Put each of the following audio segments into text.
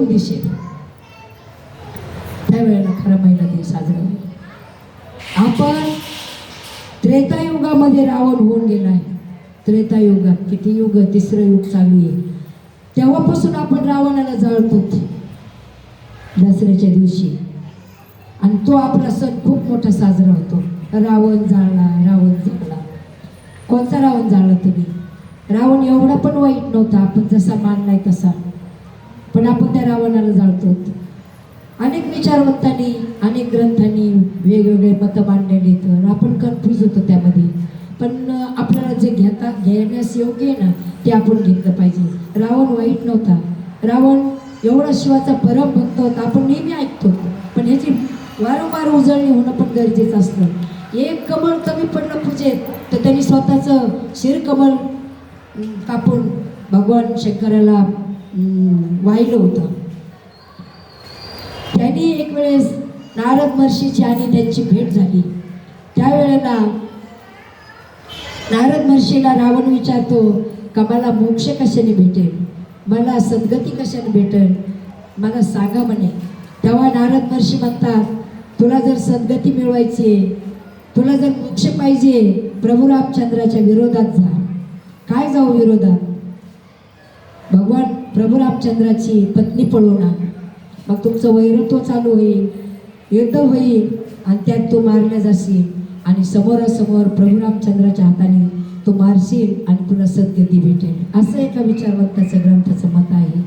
घडवून दिसेल त्यावेळेला खरा महिला दिन साजरा होईल. आपण त्रेतायुगामध्ये रावण होऊन गेला आहे. त्रेता त्रेतायुगात किती युग? तिसरं युग चालू आहे. तेव्हापासून आपण रावणाला जाळतो. दसऱ्याच्या दिवशी. आणि तो आपला सण खूप मोठा साजरा होतो. रावण जाळला रावण जाळला. कोणता रावण जाळला तुम्ही? रावण एवढा पण वाईट नव्हता. आपण जसा मानलाय तसा. पण आपण त्या रावणाला जाळतो. अनेक विचारवंतांनी अनेक ग्रंथांनी वेगवेगळे मतं मांडलेली तर आपण कन्फ्यूज होतो त्यामध्ये. पण आपल्याला जे घेता घेण्यास योग्य आहे ना ते आपण घेतलं पाहिजे. रावण वाईट नव्हता. रावण एवढा शिवाचा परम भक्त होता. आपण नेहमी ऐकतो. पण ह्याची वारंवार उजळणी होणं पण गरजेचं असतं. एक कमळ कमी पडलं पूजेत तर त्यांनी स्वतःचं शिरकमळ कापून भगवान शंकराला वाहिलं होतं. त्यांनी एक वेळेस नारद महर्षीची आणि त्यांची भेट झाली. त्यावेळेला नारद महर्षीला रावण विचारतो का मला मोक्ष कशाने भेटेल? मला सद्गती कशाने भेटेल? मला सांगा म्हणे. तेव्हा नारद महर्षी म्हणतात तुला जर सद्गती मिळवायची आहे तुला जर मोक्ष पाहिजे प्रभू रामचंद्राच्या विरोधात जा. काय जाऊ विरोधात? भगवान प्रभू रामचंद्राची पत्नी पळवणार मग तुमचं वैरत्व चालू होईल युद्ध होईल आणि त्यात तू मारल्या जाशील. आणि समोरासमोर प्रभू रामचंद्राच्या हाताने तू मारशील आणि तुला सद्गती भेटेल. असं एका विचारवंताचं ग्रंथाचं मत आहे.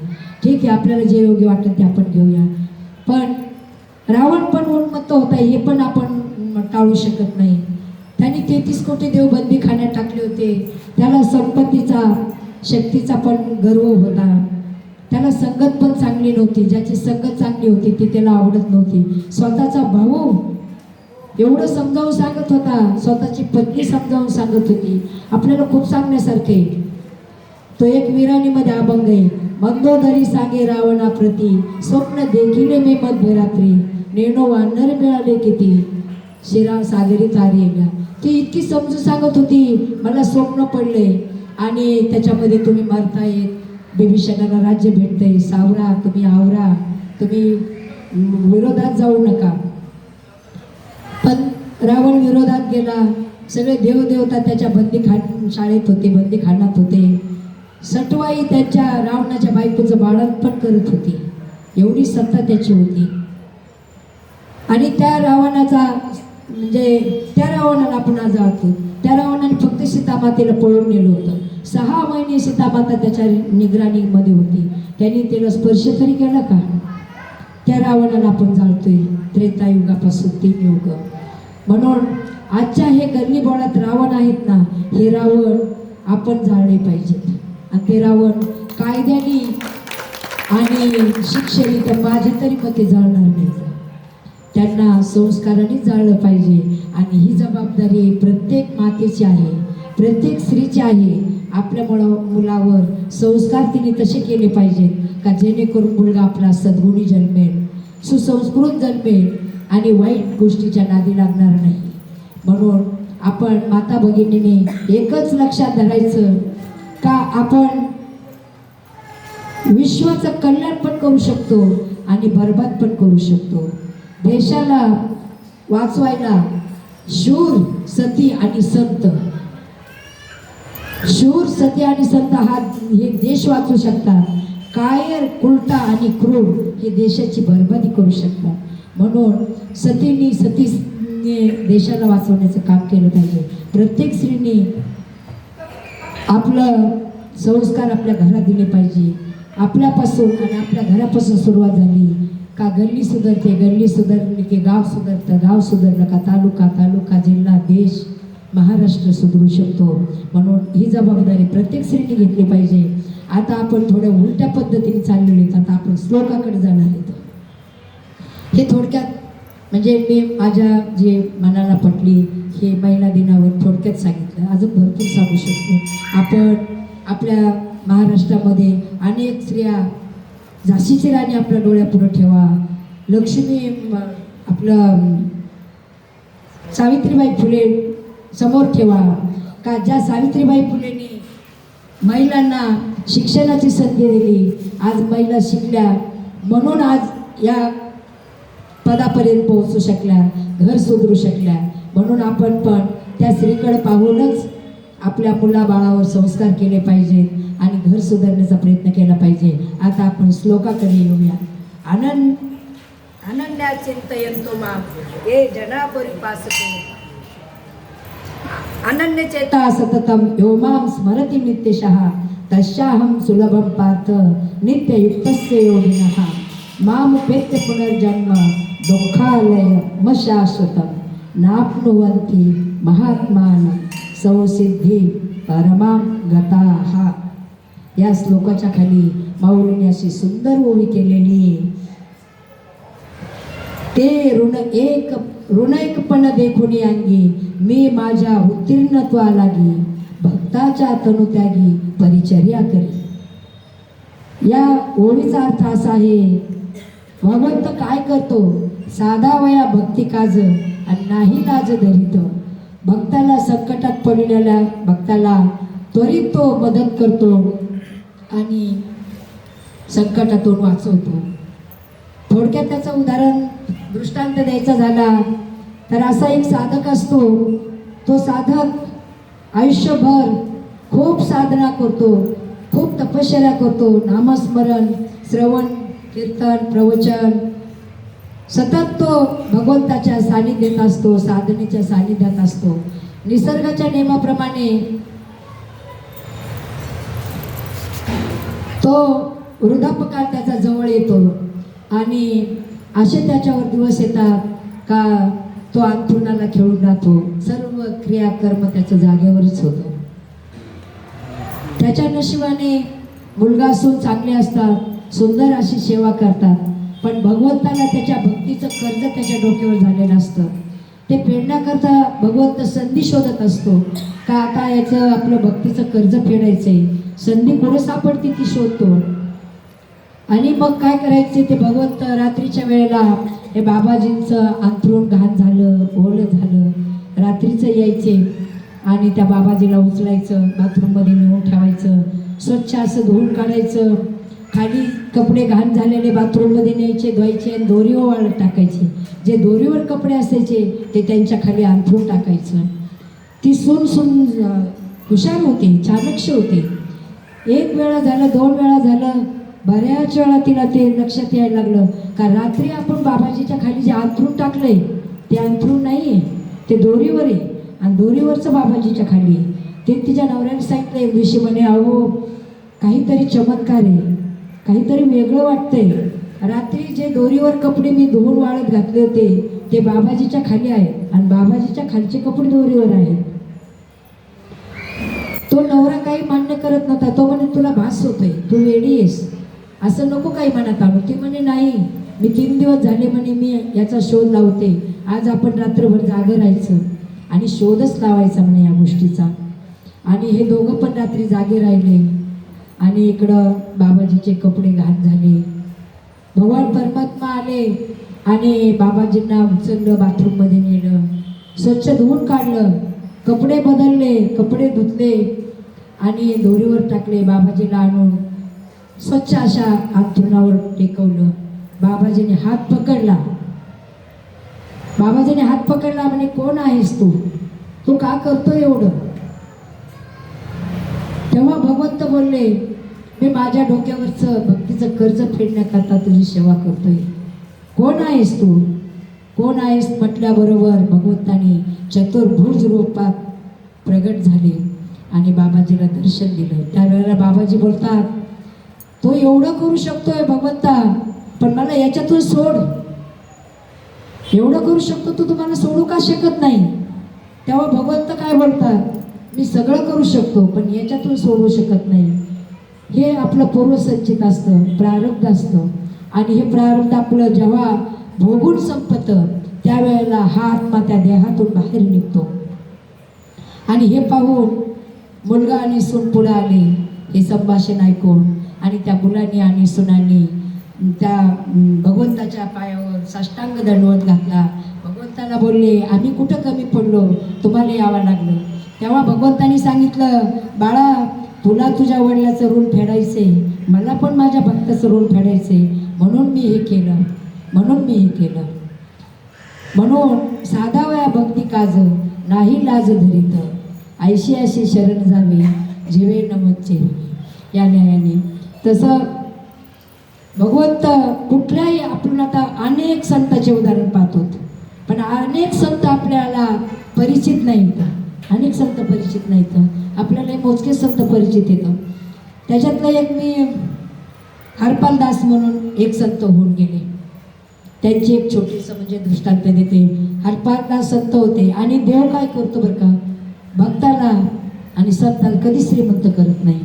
ठीक आहे आपल्याला जे योग्य वाटेल ते आपण घेऊया. पण रावण पण उन्मत्त होता हे पण आपण टाळू शकत नाही. त्यांनी तेहतीस कोटी देव बंदी खाण्यात टाकले होते. त्याला संपत्तीचा शक्तीचा पण गर्व होता. त्याला संगत पण चांगली नव्हती. ज्याची संगत चांगली होती ती त्याला आवडत नव्हती. स्वतःचा भाऊ एवढं समजावून सांगत होता. स्वतःची पत्नी समजावून सांगत होती. आपल्याला खूप सांगण्यासारखे. तो एक विराणीमध्ये अभंग आहे. मंदोदरी सांगे रावणा प्रती स्वप्न देखिले मी मध्यरात्री. नेणो वानर मिळाले किती? श्रीराम सागरी तारी ती इतकी समजून सांगत होती मला स्वप्न पडले आणि त्याच्यामध्ये तुम्ही मरतायत बिभीषणाला राज्य भेटतंय. सावरा तुम्ही आवरा. तुम्ही विरोधात जाऊ नका. पण रावण विरोधात गेला. सगळे देवदेवता त्याच्या बंदी खान शाळेत होते बंदी खाण्यात होते. सटवाई त्यांच्या रावणाच्या बायकोचं बाळंत पण करत होती. एवढी सत्ता त्याची होती. आणि त्या रावणाचा म्हणजे त्या रावणाला आपण जातो जाळतो त्या रावणाने फक्त सीतामातेला पळून नेलं होतं. सहा महिने सीतामाता त्याच्या निगराणीमध्ये होती. त्यांनी तिला स्पर्श तरी केला का? त्या रावणाला आपण जाळतोय. त्रेतायुगापासून तीन युग. म्हणून आजच्या हे गल्ली बोळात रावण आहेत ना हे रावण आपण जाळले पाहिजेत. आणि ते रावण कायद्याने आणि शिक्षेने तर माझे तरी मते जाळणार नाही त्यांना संस्काराने जाळलं पाहिजे. आणि ही जबाबदारी प्रत्येक मातेची आहे. प्रत्येक स्त्रीची आहे. आपल्या मुला मुलावर संस्कार तिने तसे केले पाहिजेत का जेणेकरून मुलगा आपला सद्गुणी जन्मेल सुसंस्कृत जन्मेल आणि वाईट गोष्टीच्या नादी लागणार नाही. म्हणून आपण माता भगिनीने एकच लक्षात धरायचं का आपण विश्वाचं कल्याण पण करू शकतो आणि बरबाद पण करू शकतो. देशाला वाचवायला शूर सती आणि संत. शूर सती आणि संत हा हे देश वाचू शकतात. कायर कुलटा आणि क्रूर हे देशाची बरबादी करू शकतात. म्हणून सतींनी सतीने देशाला वाचवण्याचं काम केलं पाहिजे. प्रत्येक स्त्रीने आपलं संस्कार आपल्या घरात दिले पाहिजे. आपल्यापासून आणि आपल्या घरापासून सुरुवात झाली. का गल्ली सुधारते गल्ली सुधारली की गाव सुधारतं गाव सुधारलं का तालुका तालुका जिल्हा देश महाराष्ट्र सुधरू शकतो. म्हणून ही जबाबदारी प्रत्येक स्त्रीने घेतली पाहिजे. आता आपण थोड्या उलट्या पद्धतीने चाललेलो आहेत. आता आपण श्लोकाकडे जाणार आहेत. हे थोडक्यात म्हणजे मी माझ्या जे मनाला पटली हे महिला दिनावर थोडक्यात सांगितलं. अजून भरपूर सांगू शकतो. आपण आपल्या महाराष्ट्रामध्ये अनेक स्त्रिया झाशीची राणी आपल्या डोळ्यापुढं ठेवा. लक्ष्मी आपलं सावित्रीबाई फुले समोर ठेवा. का ज्या सावित्रीबाई फुलेंनी महिलांना शिक्षणाची संधी दिली आज महिला शिकल्या. म्हणून आज या पदापर्यंत पोहोचू शकल्या घर सुधरू शकल्या. म्हणून आपण पण त्या स्त्रीकडे पाहूनच आपल्या मुलाबाळावर संस्कार केले पाहिजेत आणि घर सुधारण्याचा प्रयत्न केला पाहिजे. आता आपण श्लोकाकडे येऊया. आनंद अनन्या चिंतयंतो माम ये जना परिपासते अनन्यचेता सततम यो मां स्मरति नित्यशः तस्याहं सुलभं पार्थ नित्ययुक्तस्य योगिनः मामुपेत्य पुनर्जन्म दुःखालय म शाश्वतं नाप्नुवन्ति महात्मान। संसिद्धी परमां गताः या श्लोकाच्या खाली माऊलीने अशी सुंदर ओळी केलेली. ते ऋण एक ऋणैकपण देखुनी अंगी मी माझ्या उत्तीर्णत्वा लागी भक्ताच्या तनुत्यागी परिचर्या करी. या ओळीचा अर्थ असा आहे भगवंत काय करतो? साधा वया भक्ती काज आणि नाही लाज धरित. भक्ताला संकटात पडलेल्या भक्ताला त्वरित तो मदत करतो आणि संकटातून वाचवतो. थोडक्यात त्याचं उदाहरण दृष्टांत द्यायचा झाला तर असा एक साधक असतो तो साधक आयुष्यभर खूप साधना करतो खूप तपश्चर्या करतो. नामस्मरण श्रवण कीर्तन प्रवचन सतत तो भगवंताच्या सानिध्यात असतो साधनेच्या सानिध्यात असतो. निसर्गाच्या नियमाप्रमाणे तो वृद्धापकाळ त्याचा जवळ येतो आणि असे त्याच्यावर दिवस येतात का तो अंथरुणाला खेळून राहतो. सर्व क्रिया कर्म जागेवरच होतं त्याच्या नशिबाने मुलगा असून चांगले असतात सुंदर अशी सेवा करतात. पण भगवंताला त्याच्या भक्तीचं कर्ज त्याच्या डोक्यावर झालेलं असतं. ते फेडण्याकरता भगवंत संधी शोधत असतो का आता याचं आपलं भक्तीचं कर्ज फेडायचं आहे संधी कुठं सापडते ती शोधतो. आणि मग काय करायचे? ते भगवंत रात्रीच्या वेळेला हे बाबाजींचं अंथरूण घाण झालं ओलं झालं. रात्रीचं यायचे आणि त्या बाबाजीला उचलायचं बाथरूममध्ये नेऊन ठेवायचं स्वच्छ असं धुवून काढायचं. खाली कपडे घाण झालेले बाथरूममध्ये न्यायचे धुवायचे आणि दोरीवर वाळत टाकायचे. जे दोरीवर कपडे असायचे ते त्यांच्या खाली अंथरून टाकायचं. ती सून सून हुशार होते चाणक्ष होते. एक वेळा झालं दोन वेळा झालं बऱ्याच वेळा तिला ते लक्षात यायला लागलं. का रात्री आपण बाबाजीच्या खाली जे अंथरूण टाकलंय ते अंथरूण नाही आहे ते दोरीवर आहे. आणि दोरीवरचं बाबाजीच्या खाली आहे. ते तिच्या नवऱ्याने सांगितलं एक दिवशी म्हणे अहो काहीतरी चमत्कार आहे. काहीतरी वेगळं वाटतंय. रात्री जे दोरीवर कपडे मी धुवून वाळत घातले होते ते बाबाजीच्या खाली आहेत आणि बाबाजीच्या खालचे कपडे दोरीवर आहेत. तो नवरा काही मान्य करत नव्हता. तो म्हणे तुला भास होतोय. तू वेडी आहेस. असं नको काही मनात आणू ती म्हणे नाही. मी तीन दिवस झाले म्हणे मी याचा शोध लावते. आज आपण रात्रभर जागं राहायचं आणि शोधच लावायचा म्हणे या गोष्टीचा. आणि हे दोघं पण रात्री जागे राहिले. आणि इकडं बाबाजीचे कपडे घाण झाले. भगवान परमात्मा आले आणि बाबाजींना उचललं बाथरूममध्ये नेलं. स्वच्छ धुवून काढलं. कपडे बदलले कपडे धुतले आणि दोरीवर टाकले बाबाजीला आणून. स्वच्छ अशा अंथरुणावर टेकवलं. बाबाजीने हात पकडला. बाबाजीने हात पकडला म्हणे कोण आहेस तू? तू का करतो एवढं? तेव्हा भगवंत बोलले मी माझ्या डोक्यावरचं भक्तीचं कर्ज फेडण्याकरता तुझी सेवा करतोय. कोण आहेस तू? कोण आहेस म्हटल्याबरोबर भगवंताने चतुर्भुज रूपात प्रगट झाले आणि बाबाजीला दर्शन दिलं. त्यावेळेला बाबाजी बोलतात तो एवढं करू शकतोय भगवंता पण मला याच्यातून सोड. एवढं करू शकतो तू तुम्हाला सोडू का शकत नाही? तेव्हा भगवंत काय बोलतात मी सगळं करू शकतो पण याच्यातून सोडू शकत नाही. हे आपलं पूर्वसंचित असतं प्रारब्ध असतं. आणि हे प्रारब्ध आपलं जेव्हा भोगून संपतं त्यावेळेला हा आत्मा त्या देहातून बाहेर निघतो. आणि हे पाहून मुलगा आणि सून पुढे आले हे संभाषण ऐकून. आणि त्या मुलांनी आणि सुनांनी त्या भगवंताच्या पायावर साष्टांग दंडवत घातला. भगवंताला बोलले आम्ही कुठं कमी पडलो? तुम्हाला यावं लागलं. तेव्हा भगवंतानी सांगितलं बाळा तुला तुझ्या वडिलाचं ऋण फेडायचे मला पण माझ्या भक्ताचं ऋण फेडायचे म्हणून मी हे केलं. म्हणून मी हे केलं. म्हणून साधावया भक्ती काज नाही लाज धरित. ऐशी अशी शरण जावे जीवे नमचे. या न्यायाने. तसं भगवंत कुठल्याही आपण आता अनेक संतांचे उदाहरण पाहतो पण अनेक संत आपल्याला परिचित नाहीत. अनेक संत परिचित नाहीत. आपल्याला मोजकेच संत परिचित येतं त्याच्यातलं एक मी हरपाल दास म्हणून एक संत होऊन गेले. त्यांची एक छोटीसं म्हणजे दृष्टांत देते हरपाल दास संत होते. आणि देव काय करतो बरं का? भक्ताला आणि संताला कधी श्रीमंत करत नाही.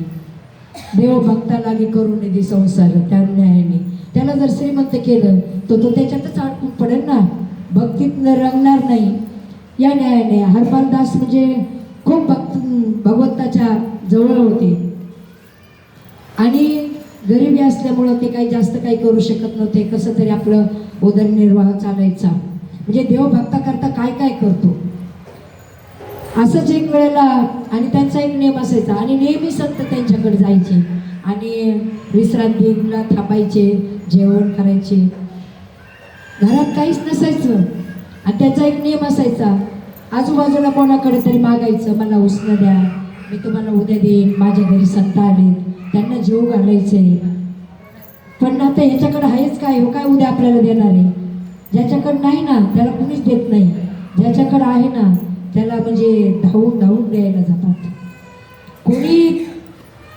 देव भक्तालागे करून निधी संसार त्या न्यायाने. त्याला जर श्रीमंत केलं तर तो त्याच्यातच अडकून पडेल ना? भक्तीत रंगणार नाही. या न्यायाने हरपाल दास म्हणजे खूप भक्त भगवंताच्या जवळ होते. आणि गरिबी असल्यामुळं ते काही जास्त काही करू शकत नव्हते. कसं तरी आपलं उदरनिर्वाह चालायचा. म्हणजे देव भक्ता करता काय काय करतो? असंच एक वेळेला आणि त्यांचा एक नियम असायचा. आणि नेहमी संत त्यांच्याकडे जायचे. आणि विश्रांतीला थांबायचे जेवण करायचे. घरात काहीच नसायचं. आणि त्याचा एक नियम असायचा आजूबाजूला कोणाकडे तरी मागायचं मला उसणं द्या मी तुम्हाला उद्या देईन माझ्या घरी सत्ता आली त्यांना जीव घालायचे पण आता ह्याच्याकडे आहेच काय? हो काय उद्या आपल्याला देणार आहे? ज्याच्याकडे नाही ना त्याला कुणीच देत नाही. ज्याच्याकडे आहे ना त्याला म्हणजे धावून धावून द्यायला जातात. कोणी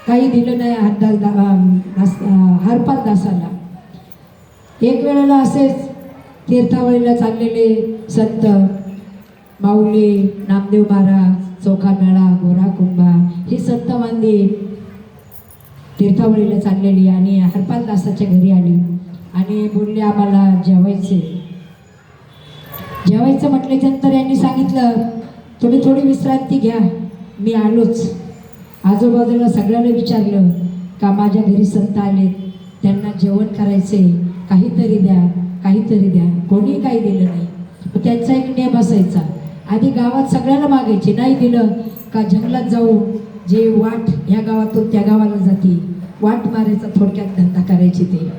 काही दिलं नाही हातदास दा हरपाल दासाला. एक वेळेला असेच तीर्थावळीला चाललेले संत माऊली नामदेव महाराज चौखा मेळा गोरा कुंभा ही संत मांदी तीर्थावळीला चाललेली आणि हरपाल दासाच्या घरी आली. आणि बोलले आम्हाला जेवायचे जेवायचं म्हटल्याच्यानंतर यांनी सांगितलं थोडी थोडी विश्रांती घ्या मी आलोच. आजूबाजूला सगळ्यांना विचारलं का माझ्या घरी संत आले त्यांना जेवण करायचे काहीतरी द्या. काहीतरी द्या. कोणी काही दिलं नाही. मग त्यांचा एक नियम असायचा. आधी गावात सगळ्याला मागायचे नाही दिलं का जंगलात जाऊ? जे वाट ह्या गावातून त्या गावाला जाते वाट मारायचा थोडक्यात धंदा करायचे ते.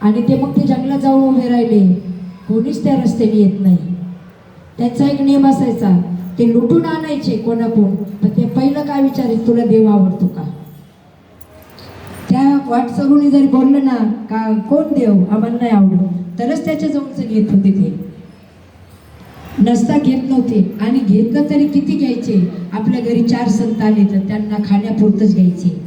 आणि ते मग ते जंगलात जाऊन उभे राहिले. कोणीच त्या रस्त्याने येत नाही. त्याचा एक नियम असायचा. ते लुटून आणायचे कोणाकोण पण ते पहिलं काय विचारेल तुला देव आवडतो का? त्या वाट वाटसरूने जरी बोललं ना का कोण देव? आम्हाला नाही आवडत. तरच त्याच्या जवळचं घेत होते ते. नसता घेत नव्हते. आणि घेतलं तरी किती घ्यायचे? आपल्या घरी चार संत आले तर त्यांना खाण्यापुरतंच घ्यायचे.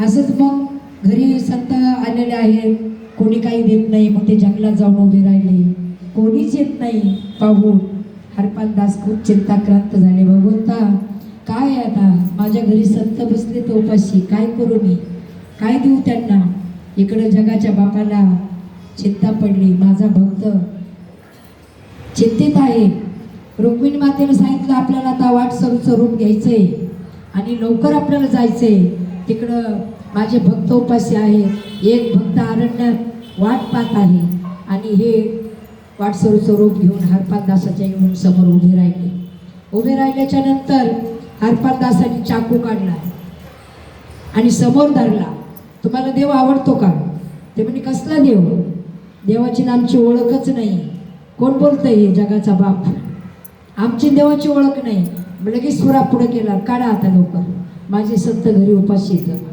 असंच मग घरी संत आलेले आहेत. कोणी काही देत नाही. मग ते जंगलात जाऊन उभे राहिले. कोणीच येत नाही. पाहून हरपाल दास खूप चिंताक्रांत झाले. भगवंता काय आहे आता? माझ्या घरी संत बसले तो उपाशी. काय करू मी? काय देऊ त्यांना? इकडं जगाच्या बापाला चिंता पडली माझा भक्त. चिंतित आहे. रुक्मिणी मातेनं सांगितलं आपल्याला आता वाटसरूचं रूप घ्यायचंय. आणि लवकर आपल्याला जायचंय. तिकडं माझे भक्त उपाशी आहे एक भक्त अरण्यात वाट पाहत आहे. आणि हे वाटसरूचं रूप घेऊन हरपाल दासाच्या येऊन समोर उभे राहिले. उभे राहिल्याच्या नंतर हरपाल दासाने चाकू काढला आणि समोर धरला. तुम्हाला देव आवडतो का? ते म्हणजे कसला देव? देवाची ना आमची ओळखच नाही. कोण बोलतंय हे जगाचा बाप? आमची देवाची ओळख नाही. लगेच सुरा पुढे केला. काढा आता लवकर. माझे संत घरी उपाशी येतं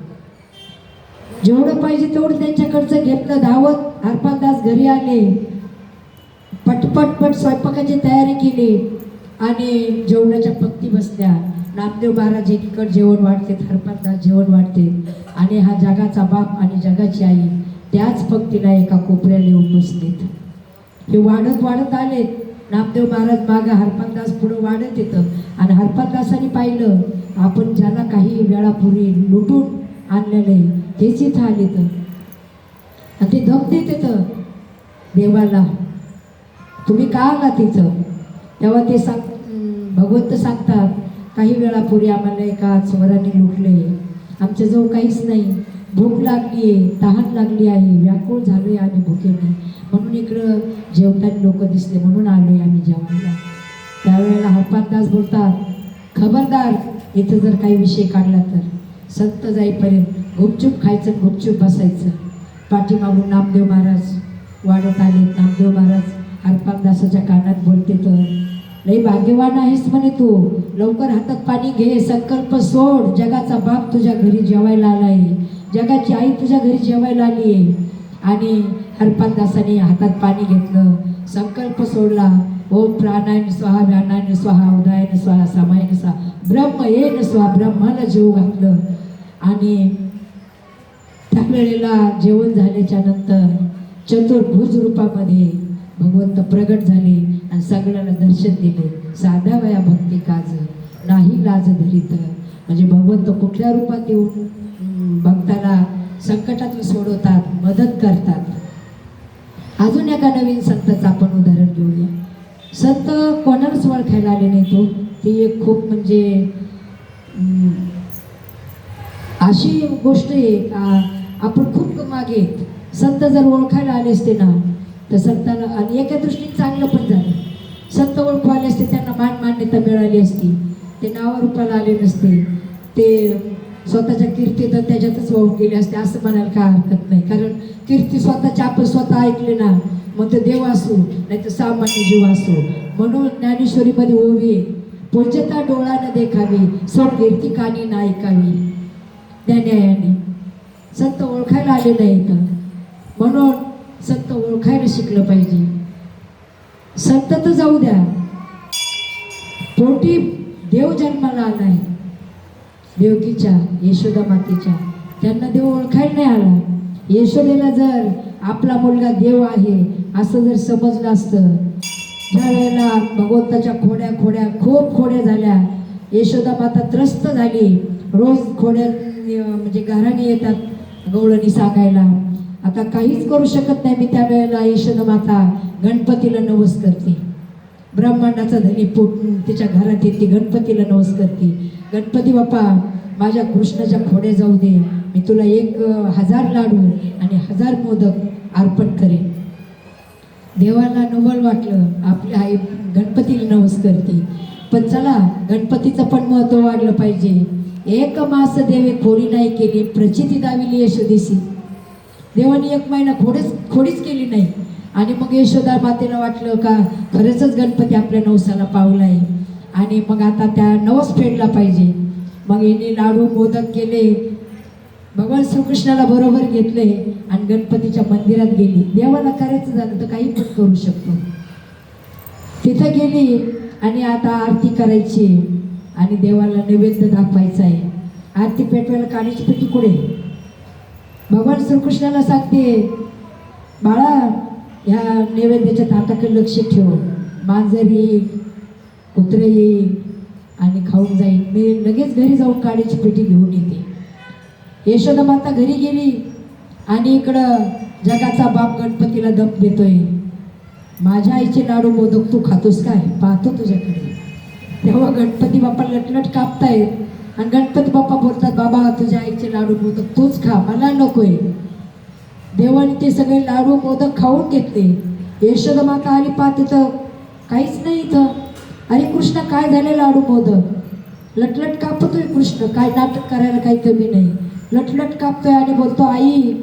जेवढं पाहिजे तेवढं त्यांच्याकडचं घेतलं धावत. हरपालदास घरी आले. पटपटपट स्वयंपाकाची तयारी केली. आणि जेवणाच्या पंक्ती बसल्या. नामदेव महाराज एकीकडे जेवण वाढते हरपालदास जेवण वाढते. आणि हा जगाचा बाप आणि जगाची आई. त्याच पंक्तीला एका कोपऱ्याला येऊन बसलेत. हे वाढत वाढत आलेत नामदेव महाराज मागं हरपनदास पुढं वाढत येतं. आणि हरपालदासाने पाहिलं आपण ज्याला काही वेळापूर्वी लुटून आणलेलं आहे तेच इथं आले तर. आणि ते धम देत येतं. देवाला तुम्ही का आला तिथं? तेव्हा ते सांग भगवंत सांगतात काही वेळापूर्वी आम्हाला एका चोराने लुटले आमच्याजवळ काहीच नाही. भूक लागली आहे तहान लागली आहे व्याकुळ झालोय आम्ही भुकेने. म्हणून इकडं जेवताना लोक दिसले म्हणून आलो आहे आम्ही जेवायला. त्यावेळेला हरपातदास बोलतात खबरदार इथं जर काही विषय काढला तर. संत जाईपर्यंत गुपचूप खायचं गुपचूप बसायचं. पाठीमागून नामदेव महाराज वाढत आले. नामदेव महाराज हरपातदासाच्या कानात बोलते तर लई भाग्यवान आहेस म्हणे तू. लवकर हातात पाणी घे संकल्प सोड. जगाचा बाप तुझ्या घरी जेवायला आला आहे जगाची आई तुझ्या घरी जेवायला आली आहे. आणि हरपानदासाने हातात पाणी घेतलं. संकल्प सोडला. ओम प्राणायन स्वाहा व्यानायन स्वाहा उदयान स्वाहा समायन स्वाहा. ब्रह्म येन स्वाहा ब्रह्माला जीव घातलं. आणि त्यावेळेला जेवण झाल्याच्यानंतर चतुर्भुज रूपामध्ये भगवंत प्रगट झाले आणि सगळ्यांना दर्शन दिले. साध्या वया भक्ती काज नाही लाज धरित. म्हणजे भगवंत कुठल्या रूपात येऊन भक्ताला संकटातून सोडवतात मदत करतात. अजून एका नवीन संताचं आपण उदाहरण घेऊया. संत कोणालाच ओळखायला आले नाही तो ती एक खूप म्हणजे अशी गोष्ट आहे का? आपण खूप मागे संत जर ओळखायला आले असते ना तर संताला आणि एका दृष्टीने चांगलं पण झालं. संत ओळखू आले असते त्यांना मान मान्यता मिळाली असती. ते नावारूपाला आले नसते. ते स्वतःच्या कीर्ती तर त्याच्यातच वाहून गेली असते असं म्हणायला काय हरकत नाही. कारण कीर्ती स्वतःची आपण स्वतः ऐकले ना मग ते देव असो नाही तर सामान्य जीव असो. म्हणून ज्ञानेश्वरीमध्ये ओवी आहे. डोळा डोळानं देखावी सौ कीर्ती कानी ना ऐकावी. त्या न्यायाने संत ओळखायला आले नाही तर म्हणून संत ओळखायला शिकलं पाहिजे. संत तर जाऊ द्या. पोटी देव जन्माला आलाय. देवकीच्या यशोदा मातेच्या. त्यांना देव ओळखायला नाही आला. यशोदेला जर आपला मुलगा देव आहे असं जर समजलं असतं. ज्या वेळेला भगवंताच्या खोड्या खोड्या खूप खोड्या झाल्या. यशोदा माता त्रस्त झाली. रोज खोड्या म्हणजे घराने येतात गवळणी सांगायला. आता काहीच करू शकत नाही मी त्यावेळेला यशोदा माता. गणपतीला नवस करते. ब्रह्मांडाचा धनी पोट तिच्या घरात येते गणपतीला नवस करते. गणपती बाप्पा माझ्या कृष्णाच्या खोडे जाऊ दे. मी तुला एक हजार लाडू आणि हजार मोदक अर्पण करेन. देवाला नवल वाटलं आपली आई गणपतीला नवस करते. पण चला गणपतीचं पण महत्त्व वाढलं पाहिजे. एक मास देवे खोडी नाही केली प्रचिती दाविली यशोदेशी. देवाने एक महिना खोडच खोडीच केली नाही. आणि मग यशोदा मातेला वाटलं का खरंच गणपती आपल्या नवसाला पावलाय. आणि मग आता त्या नवस फेडला पाहिजे. मग यांनी लाडू मोदक केले. भगवान श्रीकृष्णाला बरोबर घेतले आणि गणपतीच्या मंदिरात गेली. देवाला करायचं झालं तर काही पण करू शकतो. तिथं गेली आणि आता आरती करायची आणि देवाला नैवेद्य दाखवायचा आहे. आरती पेटवायला काळीची पेटी कुठे भगवान श्रीकृष्णाला सांगते बाळा ह्या नैवेद्याच्या ताटाकडे लक्ष ठेव. मांजरी कुत्रे येईल आणि खाऊन जाईल मी लगेच घरी जाऊन काडीची पेटी घेऊन येते. यशोदा माता घरी गेली आणि इकडं जगाचा बाप गणपतीला दम देतोय. माझ्या आईचे लाडू मोदक तू खातोस काय? पाहतो तुझ्याकडे. तेव्हा गणपती बाप्पा लटलट कापतायत आणि गणपती बाप्पा बोलतात बाबा तुझ्या आईचे लाडू मोदक तूच खा मला नकोय. देवाने ते सगळे लाडू मोदक खाऊन घेतले. यशोदा माता आली पाहते तर काहीच नाही इथं. अरे कृष्ण काय झाले लाडू मोदक? लटलट कापतोय कृष्ण काय नाटक करायला काही कमी नाही. लटलट कापतोय आणि बोलतो आई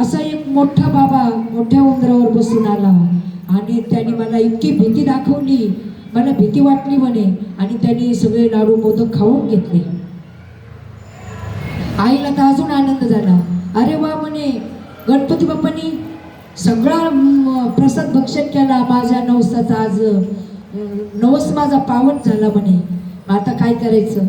असा एक मोठा बाबा मोठ्या उंदरावर बसून आला आणि त्याने मला इतकी भीती दाखवली मला भीती वाटली म्हणे आणि त्यांनी सगळे लाडू मोदक खाऊन घेतले. आईला तर अजून आनंद झाला. अरे वा म्हणे गणपती बाप्पांनी सगळा प्रसाद भक्षण केला माझ्या नवसाचा आज नवस माझा पावन झाला म्हणे. आता काय करायचं?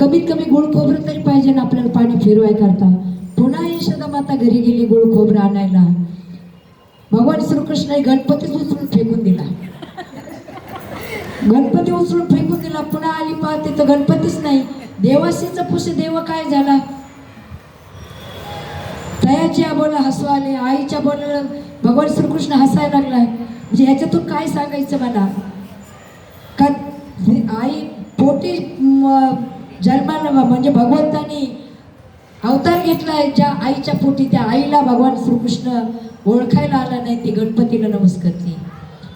कमीत कमी गोड खोबरं तरी पाहिजे ना आपल्याला पाणी फिरवाय करता. पुन्हा यशोदा माता घरी गेली गोड खोबरं आणायला. भगवान श्रीकृष्ण गणपतीच उचलून फेकून दिला. गणपती उचलून फेकून दिला. पुन्हा आली पाहते तर गणपतीच नाही. देवाशीच पुष देव काय झाला? तयाच्या बोला हसू आले आईच्या बोला भगवान श्रीकृष्ण हसायला लागलाय. म्हणजे ह्याच्यातून काय सांगायचं मला? का आई पोटी जन्माला म्हणजे भगवंतानी अवतार घेतलाय ज्या आईच्या पोटी त्या आईला भगवान श्रीकृष्ण ओळखायला आला नाही ती गणपतीला नमस्कार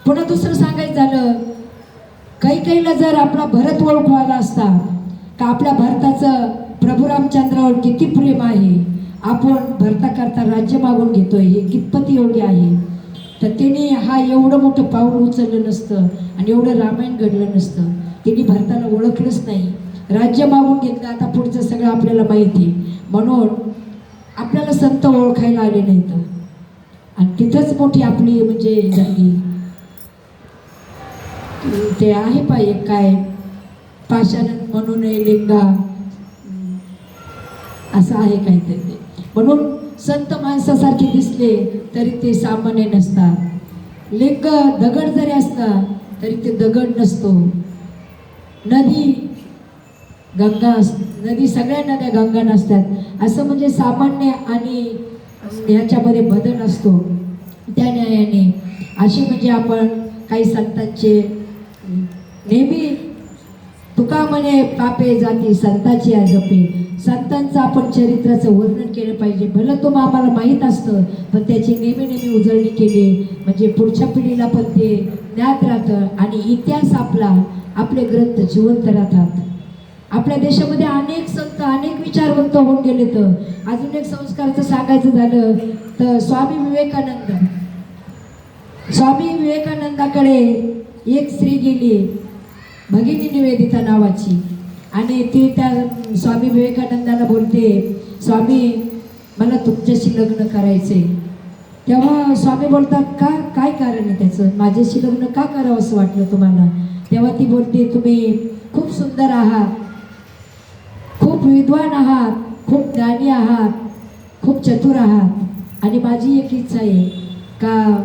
पुन्हा दुसरं सांगायचं झालं काही काहीला जर आपला भरत ओळखू आला असता का आपल्या भारताचं प्रभू रामचंद्रावर किती प्रेम आहे. आपण भरता करता राज्य मागून घेतोय हे कितपत योग्य आहे? तर त्याने हा एवढं मोठं पाऊल उचललं नसतं आणि एवढं रामायण घडलं नसतं. त्यांनी भारताला ओळखलंच नाही. राज्य मागून घेतलं आता पुढचं सगळं आपल्याला माहिती आहे. म्हणून आपल्याला संत ओळखायला आले नाहीत. आणि तिथंच मोठी आपली म्हणजे झाली. ते आहे पाहिजे काय? पाषाण म्हणून लिंगा. असं आहे काहीतरी. ते म्हणून संत माणसासारखे दिसले तरी ते सामान्य नसतात. लेख दगड जरी असला तरी ते दगड नसतो. नदी गंगा अस नदी सगळ्या नद्या गंगा नसतात. असं म्हणजे सामान्य आणि ह्याच्यामध्ये बदल असतो. त्या न्यायाने असे म्हणजे आपण काही संतांचे नेहमी तुका म्हणे पापे जाती संताची जपे संतांचं आपण चरित्राचं वर्णन केलं पाहिजे. भलं तो आम्हाला माहीत असतं पण त्याची नेहमी नेहमी उजळणी केली. म्हणजे पुढच्या पिढीला पण ते ज्ञात राहतं आणि इतिहास आपला आपले ग्रंथ जिवंत राहतात. आपल्या देशामध्ये अनेक संत अनेक विचारवंत होऊन गेले तर अजून एक संस्कारचं सांगायचं झालं तर स्वामी विवेकानंद. स्वामी विवेकानंदाकडे एक स्त्री गेली भगिनी निवेदिता नावाची. आणि ती त्या स्वामी विवेकानंदाला बोलते स्वामी मला तुमच्याशी लग्न करायचे तेव्हा स्वामी बोलतात का काय कारण आहे त्याचं? माझ्याशी लग्न का करावं असं वाटलं तुम्हाला? तेव्हा ती बोलते तुम्ही खूप सुंदर आहात खूप विद्वान आहात खूप ज्ञानी आहात खूप चतुर आहात. आणि माझी एक इच्छा आहे का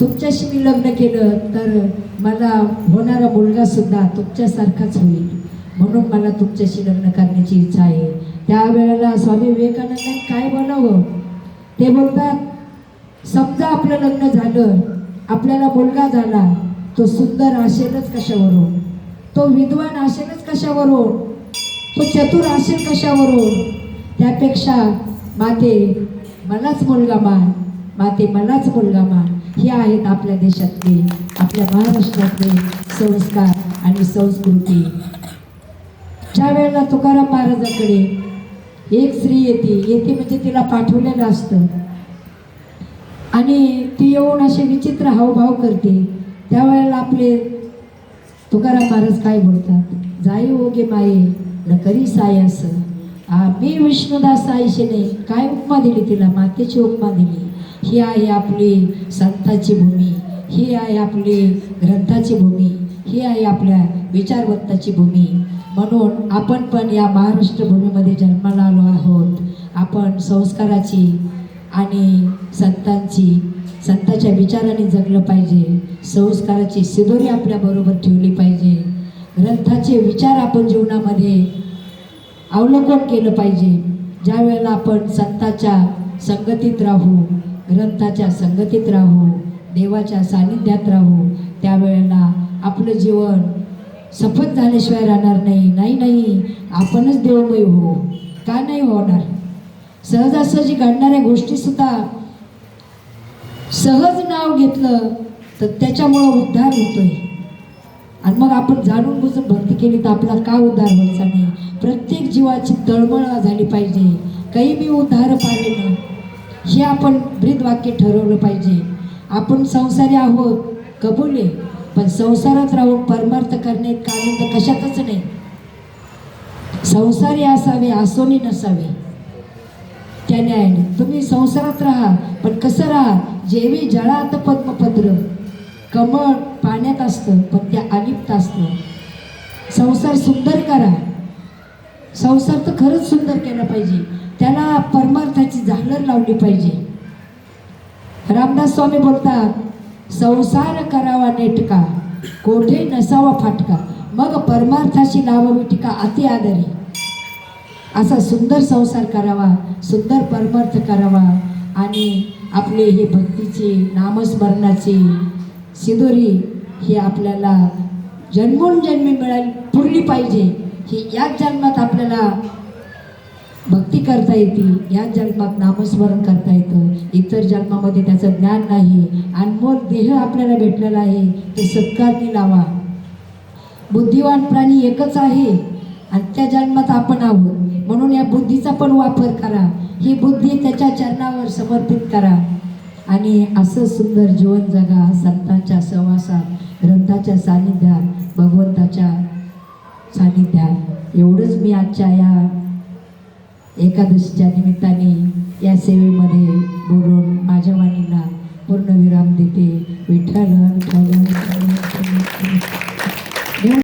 तुमच्याशी मी लग्न केलं तर मला होणारा मुलगासुद्धा तुमच्यासारखाच होईल. म्हणून मला तुमच्याशी लग्न करण्याची इच्छा आहे. त्यावेळेला स्वामी विवेकानंदांनी काय बोलावं? ते बोलतात समजा आपलं लग्न झालं आपल्याला मुलगा झाला तो सुंदर असेलच कशावरून हो? तो विद्वान असेलच कशावरून हो? तो चतुर असेल कशावरून हो? त्यापेक्षा माते मलाच मुलगा मान माते मलाच मुलगा मान हे आहेत आपल्या देशातले आपल्या महाराष्ट्रातले संस्कार आणि संस्कृती. ज्या वेळेला तुकाराम महाराजांकडे एक स्त्री येते येते म्हणजे तिला पाठवलेलं असतं. आणि ती येऊन असे विचित्र हावभाव करते. त्यावेळेला आपले तुकाराम महाराज काय बोलतात? जाई ओगे माये न करी सायास असं. मी विष्णुदास आईशेने काय उपमा दिली तिला? मातेची उपमा दिली. ही आहे आपली संताची भूमी. ही आहे आपली ग्रंथाची भूमी. ही आहे आपल्या विचारवंताची भूमी. म्हणून आपण पण या महाराष्ट्र भूमीमध्ये जन्माला आलो आहोत. आपण संस्काराची आणि संतांची संतांच्या विचाराने जगलं पाहिजे. संस्काराची सिदोरी आपल्याबरोबर ठेवली पाहिजे. ग्रंथाचे विचार आपण जीवनामध्ये अवलोकन केलं पाहिजे. ज्या वेळेला आपण संताच्या संगतीत राहू ग्रंथाच्या संगतीत राहू देवाच्या सानिध्यात राहू त्यावेळेला आपलं जीवन सफल झाल्याशिवाय राहणार नाही. नाही नाही. आपणच देवमय हो. का नाही होणार? सहजासहजी घडणाऱ्या गोष्टीसुद्धा सहज नाव घेतलं तर त्याच्यामुळं उद्धार होतोय. आणि मग आपण जाणून बुजून भक्ती केली तर आपला का उद्धार व्हायचा नाही? प्रत्येक जीवाची तळमळ झाली पाहिजे. काही मी उद्धार ना हे आपण ब्रीदवाक्य ठरवलं पाहिजे. आपण संसारी आहोत कबूल आहे. पण संसारात राहून परमार्थ करणे का आनंद कशातच नाही. संसारी असावे आसोनी नसावे. त्या न्यायाने तुम्ही संसारात राहा पण कसं राहा? जेवी जळात पद्मपत्र कमळ पाण्यात असतं पण त्या अलिप्त असतं. संसार सुंदर करा. संसार तर खरंच सुंदर केला पाहिजे. त्याला परमार्थाची झालर लावली पाहिजे. रामदास स्वामी बोलतात संसार करावा नेटका कोठे नसावा फाटका मग परमार्थाशी लावावी टीका अति आदरी. असा सुंदर संसार करावा सुंदर परमार्थ करावा आणि आपले हे भक्तीची नामस्मरणाची सिदोरी हे आपल्याला जन्मून जन्मी मिळाली पुरली पाहिजे. ही याच जन्मात आपल्याला भक्ती करता येते या जन्मात नामस्मरण करता येतं. इतर जन्मामध्ये त्याचं ज्ञान नाही अनमोल देह आपल्याला भेटलेला आहे ते सत्कारने लावा. बुद्धिवान प्राणी एकच आहे आणि त्या जन्मात आपण आहोत. म्हणून या बुद्धीचा पण वापर करा. ही बुद्धी त्याच्या चरणावर समर्पित करा. आणि असं सुंदर जीवन जगा संतांच्या सहवासात ग्रंथाच्या सानिध्यात भगवंताच्या सानिध्यात एवढंच मी आजच्या या एकादशीच्या निमित्ताने या सेवेमध्ये बोलून माझ्या वाणीला पूर्णविराम देते. विठ्ठल.